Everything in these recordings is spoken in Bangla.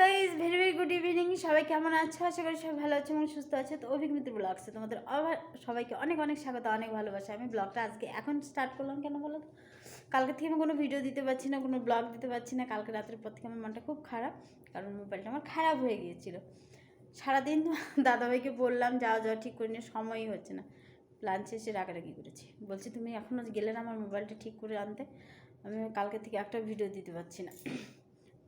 Guys very very good evening সবাই কেমন আছো? আশা করি সবাই ভালো আছে এবং সুস্থ আছে। তো অভিজ্ঞতা ব্লগসে তোমাদের আবার সবাইকে অনেক অনেক স্বাগত, অনেক ভালোবাসা। আমি ব্লগটা আজকে এখন স্টার্ট করলাম কেন বলো তো? কালকে থেকে আমি কোনো ভিডিও দিতে পারছি না, কোনো ব্লগ দিতে পারছি না। কালকে রাতের পর থেকে আমার মনটা খুব খারাপ, কারণ মোবাইলটা আমার খারাপ হয়ে গিয়েছিল। সারাদিন দাদাভাইকে বললাম যাওয়া যাওয়া ঠিক করে নিয়ে সময়ই হচ্ছে না। লাঞ্চে এসে রাগারাগি করেছি। বলছি, তুমি এখনও গেলে না আমার মোবাইলটা ঠিক করে আনতে? আমি কালকে থেকে একটা ভিডিও দিতে পারছি না।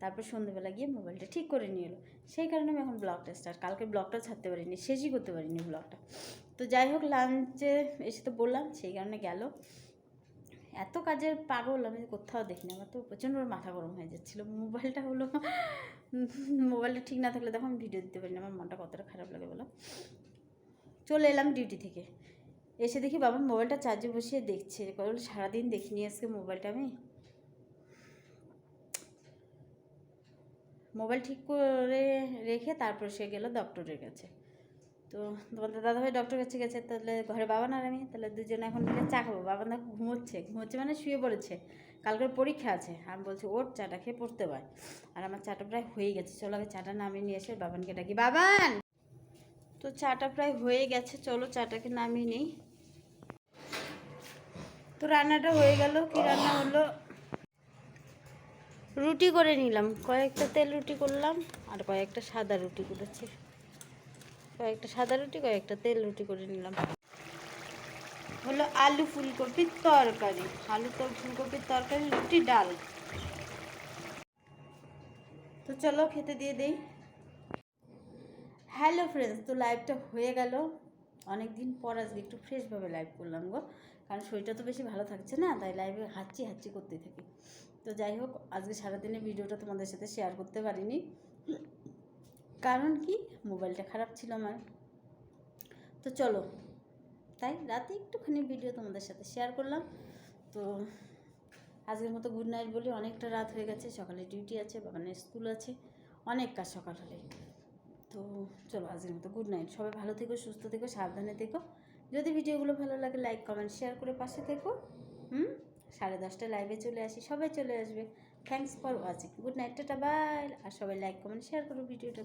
তারপর সন্ধ্যেবেলা গিয়ে মোবাইলটা ঠিক করে নিয়ে এলো। সেই কারণে আমি এখন ব্লগটা স্টার্ট কালকে ব্লগটা ছাড়তে পারিনি, শেষই করতে পারিনি ব্লগটা। তো যাই হোক লাঞ্চে এসে তো বললাম, সেই কারণে গেল। এত কাজের পাগল, আমি কোথাও দেখিনি, আমার তো প্রচণ্ড মাথা গরম হয়ে যাচ্ছিল। মোবাইলটা হলো, মোবাইলটা ঠিক না থাকলে দেখো আমি ভিডিও দিতে পারি না আমার মনটা কতটা খারাপ লাগে বলো। চলে এলাম ডিউটি থেকে। এসে দেখি বাবার মোবাইলটা চার্জে বসিয়ে দেখছে, বল সারাদিন দেখিনি আজকে মোবাইলটা আমি। মোবাইল ঠিক করে রেখে তারপর সে গেল ডক্টরের কাছে। তো তোমাদের দাদাভাই ডক্টর কাছে গেছে, তাহলে ঘরে বাবা আর আমি? তাহলে দুজনে এখন মিলে চা খাব। বাবা না ঘুমোচ্ছে। ঘুমোচ্ছে মানে শুয়ে পড়েছে। কালকের পরীক্ষা আছে। আমি বলছি, ওর চাটা খেয়ে পড়তে পার আর আমার চাটা প্রায় হয়ে গেছে। চলো আগে চাটা নামিয়ে নিয়ে এসে বাবানকে ডাকি। বাবান! তো চাটা প্রায় হয়ে গেছে। চলো চাটাকে নামিয়ে নিই। তো রান্নাটা হয়ে গেল। কি রান্না হলো? রুটি করে নিলাম। কয়েকটা তেল রুটি করলাম আর কয়েকটা সাদা রুটি করেছি। কয়েকটা সাদা রুটি, কয়েকটা তেল রুটি করে নিলাম। হলো আলু ফুলকপির তরকারি। আলু তো ফুলকপির তরকারি, রুটি, ডাল। তো চলো খেতে দিয়ে দেই। হ্যালো ফ্রেন্ডস তো লাইভটা হয়ে গেল। অনেক দিন পর আজকে একটু ফ্রেশভাবে লাইভ করলাম গো। কারণ শরীরটা তো বেশি ভালো থাকছে না, তাই লাইভে হাঁচি হাঁচি করতে থাকি। তো যাই হোক, আজকে সারাদিনের ভিডিওটা তোমাদের সাথে শেয়ার করতে পারিনি। কারণ কি? মোবাইলটা খারাপ ছিল আমার। তো চলো, তাই রাতে একটুখানি ভিডিও তোমাদের সাথে শেয়ার করলাম। তো আজকের মতো গুড নাইট বলি। অনেকটা রাত হয়ে গেছে, সকালে ডিউটি আছে বাবানের স্কুল আছে। অনেক কাজ সকাল হলে তো চলো আজকের মতো গুড নাইট সবাই ভালো থেকো, সুস্থ থেকো, সাবধানে থেকো। যদি ভিডিওগুলো ভালো লাগে লাইক কমেন্ট শেয়ার করে পাশে থেকো। হুম? সাড়ে দশটা লাইভে চলে আসি, সবাই চলে আসবে। Thanks for watching good night tata bye আর সবাই লাইক কমেন্ট শেয়ার করো ভিডিওটা।